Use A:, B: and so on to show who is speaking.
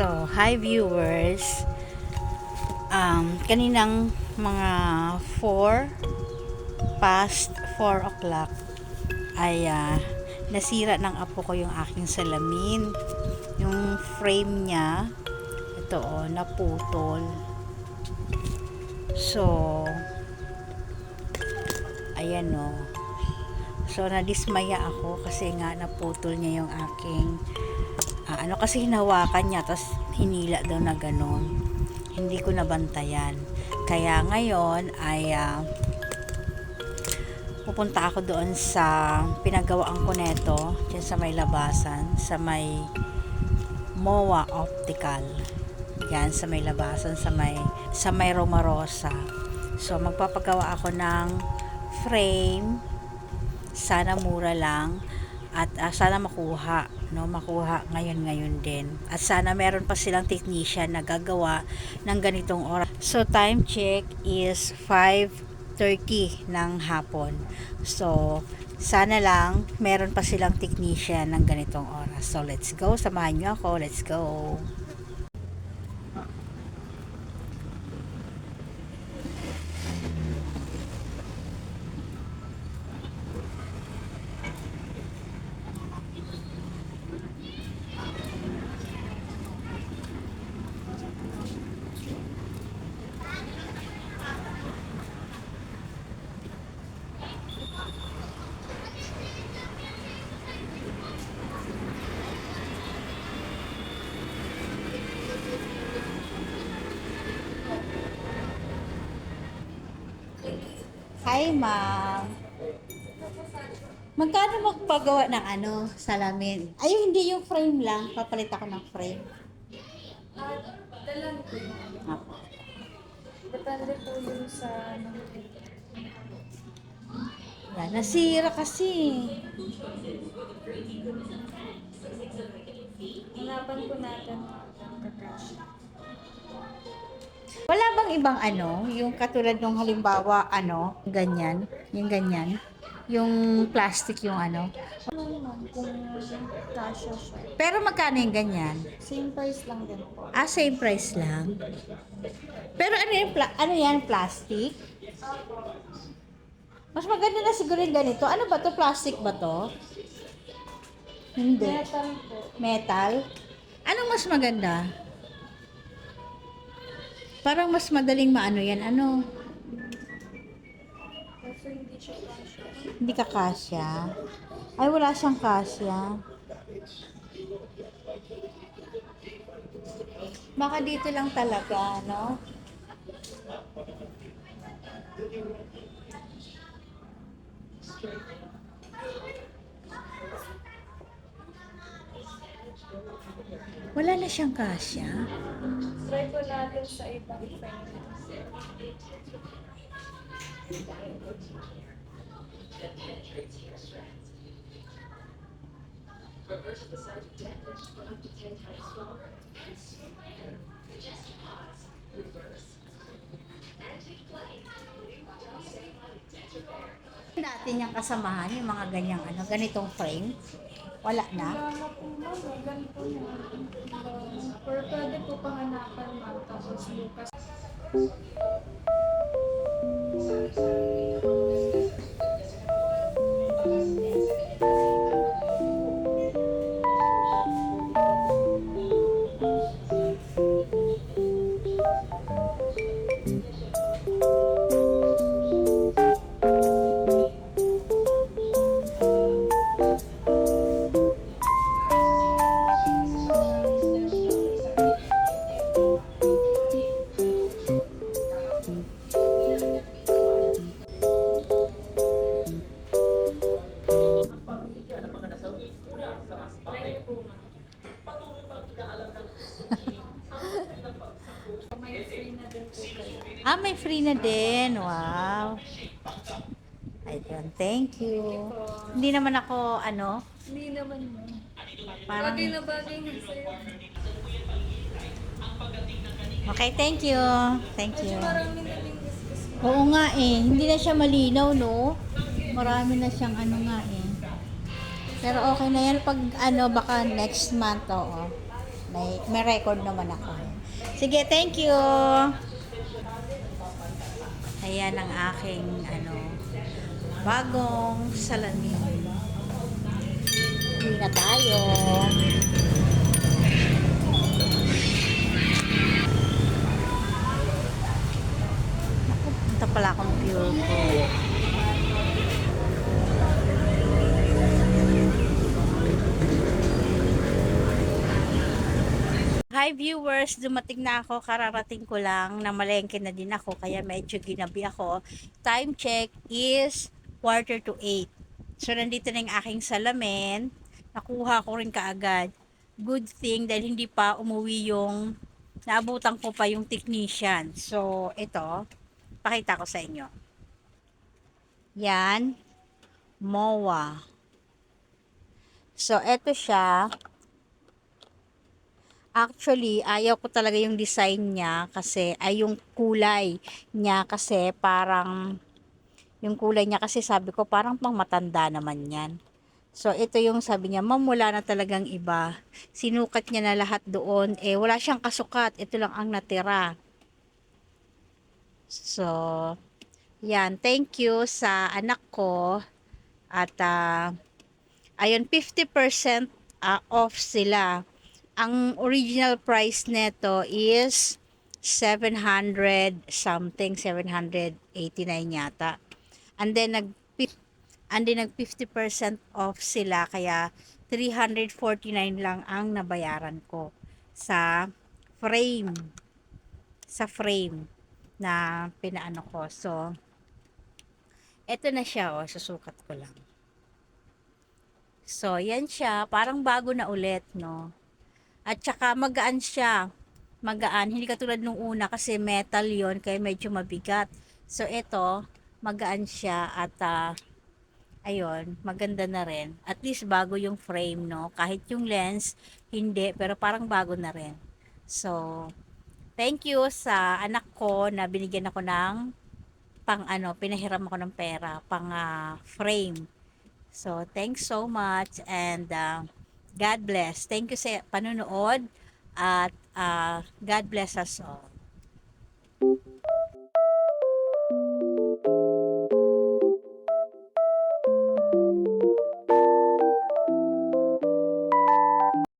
A: So, hi viewers. Um, kaninang mga 4 past 4 o'clock ay ah, nasira ng apo ko yung aking salamin. Yung frame niya, ito oh, naputol. So, ayan oh. So, nadismaya ako kasi nga naputol niya yung aking ah, ano kasi hinawakan niya tapos hinila daw na ganun. Hindi ko nabantayan. Kaya ngayon ay ah, pupunta ako doon sa pinagawaan ko neto dyan sa may labasan sa may MOA Optical. Yan sa may labasan sa may sa may Romarosa. So magpapagawa ako ng frame. Sana mura lang at ah, sana makuha no? Makuha ngayon ngayon din. At sana meron pa silang technician na gagawa ng ganitong oras. So time check is 5:30 ng hapon. So sana lang meron pa silang technician ng ganitong oras. So let's go. Samahan niyo ako. Let's go Hi ma'am Magkano magpagawa ng ano, salamin? Ay, hindi yung frame lang. Papalit ako ng frame.
B: Dalang po.
A: Apo.
B: Depende po yun sa ano.
A: Wala, nasira kasi.
B: Hanapan po natin ang kakash.
A: Wala bang ibang ano, yung katulad nung halimbawa, ano, ganyan, yung ganyan, yung plastic yung ano.
B: Ano naman kung kasha siya.
A: Pero magkano yung ganyan?
B: Same price lang din po.
A: Ah, same price lang. Pero ano yung, pla- ano yan, plastic? Mas maganda na siguro yung ganito. Ano ba to? Plastic ba to? Hindi.
B: Metal po.
A: Metal? Anong mas maganda? Parang mas madaling maano yan. Ano?
B: Hindi
A: ka kasya. Ay, wala siyang kasya. Baka dito lang talaga, no? Wala na siyang kasya.
B: Try po natin sa ibang frame.
A: Natin yung kasamahan, yung mga ganyang ano, ganitong frame. Wala na.
B: Wala na po ma'am. Ganito na. Or pwede po panganapan ma'am. Tapos bukas. Free
A: Ah, may free na din. Wow. Ayun, thank you. Hindi naman ako, ano,
B: Hindi naman mo.
A: parang...
B: Bagay na bagay na sa'yo.
A: Okay, thank you. Thank you. Oo nga eh, hindi na siya malinaw, no? Marami na siyang ano nga eh. Pero okay na yan pag ano, baka next month, oo. May, may record naman ako. Sige, thank you. Ayan ang aking ano bagong salamin. Uwi na tayo. Hi viewers, dumating na ako, kararating ko lang, na malengke na din ako, kaya medyo ginabi ako. Time check is quarter to 8. So, nandito na yung aking salamin. Nakuha ko rin kaagad. Good thing dahil hindi pa umuwi yung, naabutan ko pa yung technician. So, ito, pakita ko sa inyo. Yan, MOA. So, ito siya. Actually, ayaw ko talaga yung design niya kasi ay yung kulay niya kasi parang yung kulay niya kasi sabi ko parang pang matanda naman yan. So ito yung sabi niya, ma'am wala na talagang iba. Sinukat niya na lahat doon. Eh wala siyang kasukat. Ito lang ang natira. So, yan. Thank you sa anak ko. At uh, ayun, 50% ah, off sila ang original price neto is 700 something 789 yata. And then nag and then nag 50% off sila kaya 349 lang ang nabayaran ko sa frame sa frame na pinaano ko. So eto na siya oh susukat ko lang. So yan siya parang bago na ulit no at saka magaan siya. Magaan. Hindi katulad nung una kasi metal yon kaya medyo mabigat. So ito, magaan siya at ah, ayun, maganda na rin. At least bago yung frame, no? Kahit yung lens, hindi. Pero parang bago na rin. So, thank you sa anak ko na binigyan ako ng pang ano, pinahiram ako ng pera, pang ah, frame. So, thanks so much and ah, God bless. Thank you sa panonood at ah, God bless us all.